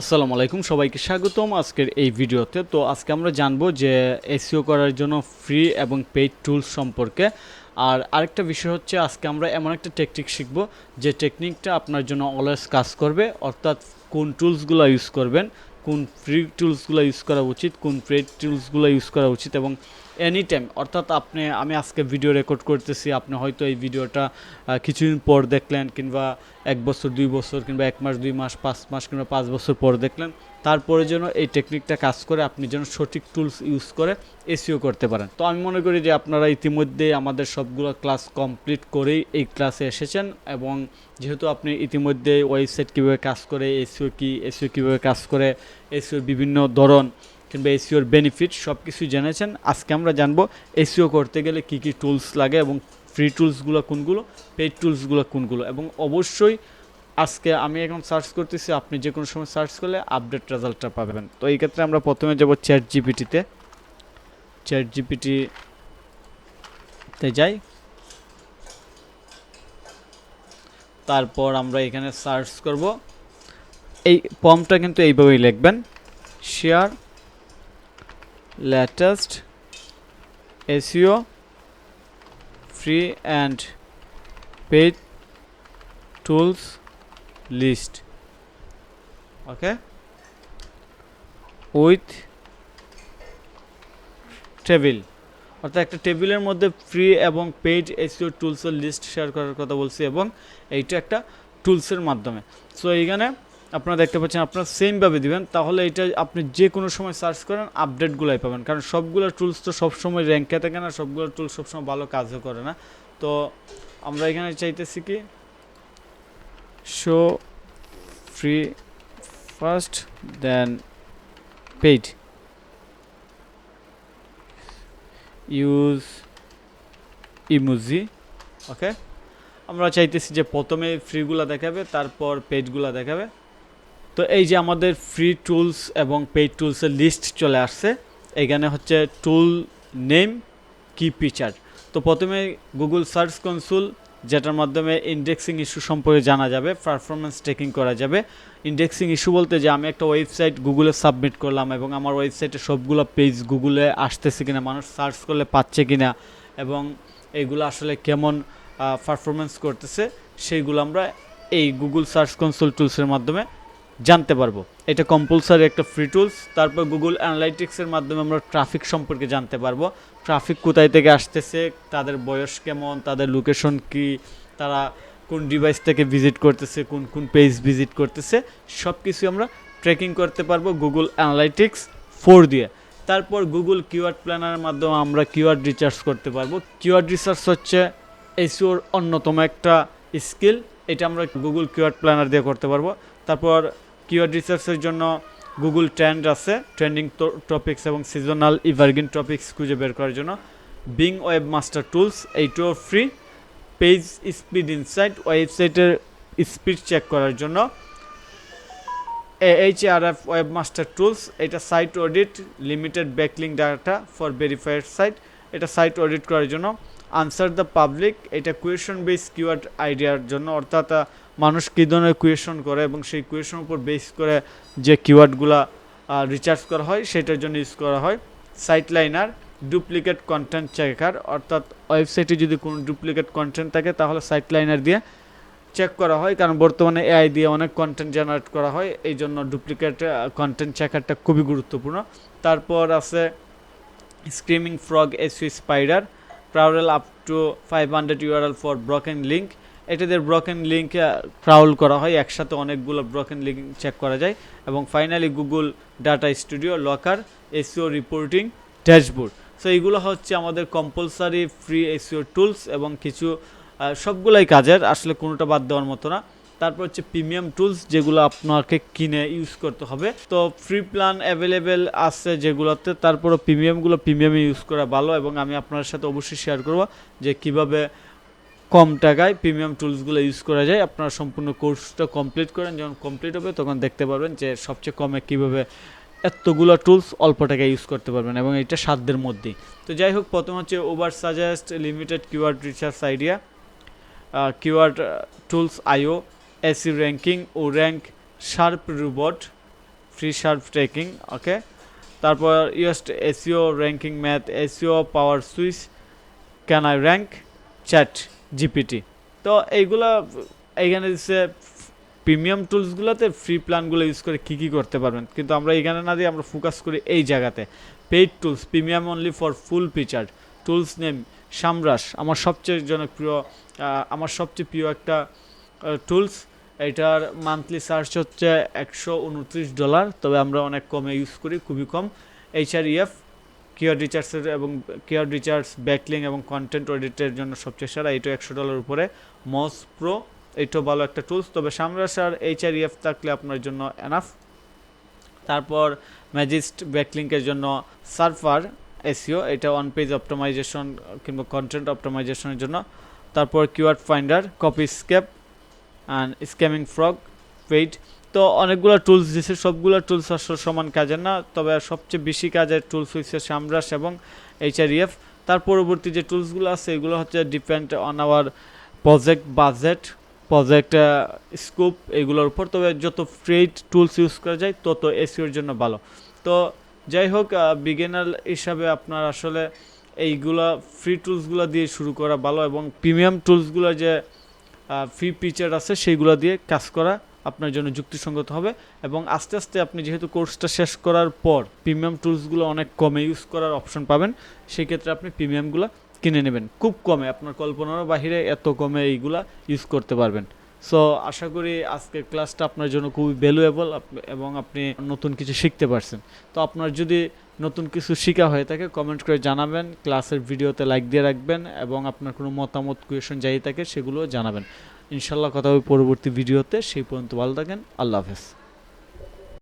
আসসালামু আলাইকুম, সবাইকে স্বাগতম আজকের এই ভিডিওতে। তো আজকে আমরা জানব যে এসিও করার জন্য ফ্রি এবং পেইড টুলস সম্পর্কে। আর আরেকটা বিষয় হচ্ছে, আজকে আমরা এমন একটা টেকনিক শিখব যে টেকনিকটা আপনার জন্য অলওয়েজ কাজ করবে, অর্থাৎ কোন টুলসগুলো ইউজ করবেন, কোন ফ্রি টুলসগুলো ইউজ করা উচিত, কোন পেইড টুলসগুলো ইউজ করা উচিত এবং এনি টাইম অর্থাৎ আপনি, আমি আজকে ভিডিও রেকর্ড করতেছি, আপনি হয়তো এই ভিডিওটা কিছুদিন পর দেখলেন কিংবা এক বছর, দুই বছর কিংবা এক মাস, দুই মাস, পাঁচ মাস কিংবা পাঁচ বছর পর দেখলেন, তারপরে যেন এই টেকনিকটা কাজ করে আপনি যেন সঠিক টুলস ইউজ করে এসিও করতে পারেন। তো আমি মনে করি যে আপনারা ইতিমধ্যে আমাদের সবগুলো ক্লাস কমপ্লিট করেই এই ক্লাসে এসেছেন এবং যেহেতু আপনি ইতিমধ্যে ওয়েবসাইট কীভাবে কাজ করে এসিও কি এসিও কীভাবে কাজ করে এসিওর বিভিন্ন ধরন কিংবা এসিওর বেনিফিট সব কিছুই জেনেছেন। আজকে আমরা জানব এসিও করতে গেলে কি কি টুলস লাগে এবং ফ্রি টুলসগুলো কোনগুলো পেইড টুলসগুলো কোনগুলো এবং অবশ্যই আজকে আমি এখন সার্চ করতেছি, আপনি যে কোনো সময় সার্চ করলে আপডেট রেজাল্টটা পাবেন। তো এই ক্ষেত্রে আমরা প্রথমে যাব চ্যাট জিপিটিতে চ্যাট জিপিটিতে যাই। তারপর আমরা এখানে সার্চ করব। এই ফর্মটা কিন্তু এইভাবেই লিখবেন share latest SEO free and paid tools list. Okay? With table অর্থাৎ একটা টেবিলের মধ্যে ফ্রি এবং পেইড এসিও টুলসের লিস্ট শেয়ার করার কথা বলছি এবং এইটা একটা টুলসের মাধ্যমে। সো এইখানে আপনারা দেখতে পাচ্ছেন, আপনারা সেমভাবে দিবেন, তাহলে এটা আপনি যে কোনো সময় সার্চ করেন আপডেটগুলোই পাবেন। কারণ সবগুলো টুলস তো সবসময় র্যাঙ্কে থাকে না, সবগুলো টুলস সবসময় ভালো কাজও করে না। তো আমরা এখানে চাইতেছি কি show free first then paid use emoji okay আমরা চাইতেছি যে প্রথমে ফ্রিগুলো দেখাবে, তারপর পেজগুলো দেখাবে। তো এই যে আমাদের ফ্রি টুলস এবং পেইড টুলসের লিস্ট চলে আসছে, এখানে হচ্ছে টুল নেম কি ফিচার তো প্রথমে গুগল সার্চ কনসোল যেটার মাধ্যমে ইন্ডেক্সিং ইস্যু সম্পর্কে জানা যাবে পারফরমেন্স টেকিং করা যাবে। ইন্ডেক্সিং ইস্যু বলতে যে আমি একটা ওয়েবসাইট গুগলে সাবমিট করলাম এবং আমার ওয়েবসাইটে সবগুলো পেজ গুগলে আসতেছে কিনা, মানুষ সার্চ করলে পাচ্ছে কিনা এবং এইগুলো আসলে কেমন পারফরমেন্স করতেছে, সেইগুলো আমরা এই গুগল সার্চ কনসোল টুলসের মাধ্যমে জানতে পারব। এটা কম্পালসারি একটা ফ্রি টুলস তারপর গুগল অ্যানালাইটিক্সের মাধ্যমে আমরা ট্রাফিক সম্পর্কে জানতে পারব। ট্রাফিক কোথায় থেকে আসতেছে, তাদের বয়স কেমন, তাদের লোকেশন কি, তারা কোন ডিভাইস থেকে ভিজিট করতেছে, কোন কোন পেজ ভিজিট করতেছে সব কিছু আমরা ট্র্যাকিং করতে পারব গুগল অ্যানালাইটিক্স ফোর দিয়ে। তারপর গুগল কিওয়ার্ড প্ল্যানারের মাধ্যমে আমরা কিওয়ার্ড রিচার্জ করতে পারব। কিওয়ার্ড রিসার্চ হচ্ছে এসিওর অন্যতম একটা স্কিল এটা আমরা গুগল কিওয়ার্ড প্ল্যানার দিয়ে করতে পারব। তারপর কিওয়ার্ড রিসার্চের জন্য গুগল ট্রেন্ড আছে ট্রেন্ডিং টপিক্স এবং সিজনাল ইভারগিন টপিক্স খুঁজে বের করার জন্য। বিং ওয়েব মাস্টার টুলস এইটাও ফ্রি পেজ স্পিড ইনসাইট ওয়েবসাইটের স্পিড চেক করার জন্য। A H R F webmaster tools এটা site audit limited backlink data for verified site এটা সাইট অডিট করার জন্য। আনসার দ্য পাবলিক এটা কুয়েশন বেস কিওয়ার্ড আইডিয়ার জন্য, অর্থাৎ মানুষ কী ধরনের কুয়েশন করে এবং সেই কুয়েশন উপর বেস করে যে কিওয়ার্ডগুলো রিচার্জ করা হয়, সেটার জন্য ইউজ করা হয়। Site liner duplicate content checker অর্থাৎ ওয়েবসাইটে যদি কোনো ডুপ্লিকেট কন্টেন্ট থাকে, তাহলে সাইট লাইনার দিয়ে চেক করা হয়, কারণ বর্তমানে এআই দিয়ে অনেক কন্টেন্ট জেনারেট করা হয় এই জন্য ডুপ্লিকেট কন্টেন্ট চেকারটা খুবই গুরুত্বপূর্ণ। তারপর আছে Screaming Frog SEO spider crawled up to five hundred URL for broken link এটাদের broken link crawl করা হয়। একসাথে অনেকগুলো ব্রকেন লিঙ্ক চেক করা যায়। এবং finally Google Data Studio Looker SEO reporting dashboard so এইগুলো হচ্ছে আমাদের কম্পালসারি ফ্রি এসিও টুলস এবং কিছু সবগুলাই কাজের। আসলে কোনোটা বাদ দেওয়ার মতো না। তারপর হচ্ছে প্রিমিয়াম টুলস যেগুলো আপনাকে কিনে ইউজ করতে হবে। তো ফ্রি প্ল্যান অ্যাভেলেবেল আছে যেগুলোতে। তারপরও প্রিমিয়ামগুলো প্রিমিয়ামে ইউজ করা ভালো। এবং আমি আপনার সাথে অবশ্যই শেয়ার করব যে কীভাবে কম টাকায় প্রিমিয়াম টুলসগুলো ইউজ করা যায়। আপনারা সম্পূর্ণ কোর্সটা কমপ্লিট করেন, যখন কমপ্লিট হবে তখন দেখতে পারবেন যে সবচেয়ে কমে কীভাবে এতগুলো টুলস অল্প টাকায় ইউজ করতে পারবেন এবং এটা সাধ্যের মধ্যেই। তো যাই হোক, প্রথম হচ্ছে Ubersuggest limited keyword research idea keyword tools io SE ranking ও rank sharp robot free sharp tracking okay তারপর Yoast SEO ranking math SEO power suite can I rank ChatGPT. তো এইগুলা, এইখানে দিচ্ছে প্রিমিয়াম টুলসগুলোতে ফ্রি প্ল্যানগুলো ইউজ করে কী কী করতে পারবেন। কিন্তু আমরা এখানে না দিয়ে আমরা ফোকাস করি এই জায়গাতে। Paid tools premium only for full feature tools name Semrush আমার সবচেয়ে জনপ্রিয় আমার সবচেয়ে প্রিয় একটা টুলস এটার মান্থলি চার্জ হচ্ছে একশো উনত্রিশ ডলার তবে আমরা অনেক কমে ইউজ করি, খুবই কম। H R E F keyword রিচার্জের এবং কিওর রিচার্জ ব্যাকলিং এবং কন্টেন্ট অডিটের জন্য সবচেয়ে সেরা এইটা একশো ডলার উপরে। মস প্রো এইটাও ভালো একটা টুলস তবে সামরাস আর এইচআরইএফ থাকলে আপনার জন্য এনাফ তারপর ম্যাজিস্ট ব্যাকলিংকের জন্য সার্ফার এসিও এটা অন পেজ অপটোমাইজেশন কিংবা কন্টেন্ট অপটোমাইজেশনের জন্য। তারপর keyword finder Copyscape and Screaming Frog paid তো অনেকগুলো টুলস দিছে, সবগুলো টুলস আসলে সমান কাজের না, তবে সবচেয়ে বেশি কাজের টুলস হচ্ছে সামরাস এবং এইচআরইএফ তার পরবর্তী যে টুলসগুলো আছে, এগুলো হচ্ছে depend on our project budget project scope এগুলোর উপর। তবে যত ফ্রেড টুলস ইউজ করা যায়, তত এসিওর জন্য ভালো। তো যাই হোক বিগিনার হিসাবে আপনার আসলে এইগুলা ফ্রি টুলসগুলো দিয়ে শুরু করা ভালো এবং প্রিমিয়াম টুলসগুলো যে ফ্রি ফিচার আছে, সেইগুলো দিয়ে কাজ করা আপনার জন্য যুক্তিসঙ্গত হবে এবং আস্তে আস্তে আপনি যেহেতু কোর্সটা শেষ করার পর প্রিমিয়াম টুলসগুলো অনেক কমে ইউজ করার অপশন পাবেন সেই ক্ষেত্রে আপনি প্রিমিয়ামগুলো কিনে নেবেন। খুব কমে, আপনার কল্পনারও বাহিরে এত কমে এইগুলা ইউজ করতে পারবেন। সো আশা করি আজকের ক্লাসটা আপনার জন্য খুবই ভ্যালুয়েবল এবং আপনি নতুন কিছু শিখতে পারছেন। তো আপনার যদি নতুন কিছু শেখা হয়ে থাকে কমেন্ট করে জানাবেন ক্লাসের ভিডিওতে লাইক দিয়ে রাখবেন এবং আপনার কোনো মতামত কোয়েশন যাই থাকে, সেগুলো জানাবেন। ইনশাল্লাহ কথা হবে পরবর্তী ভিডিওতে। সেই পর্যন্ত ভালো থাকেন। আল্লাহ হাফেজ।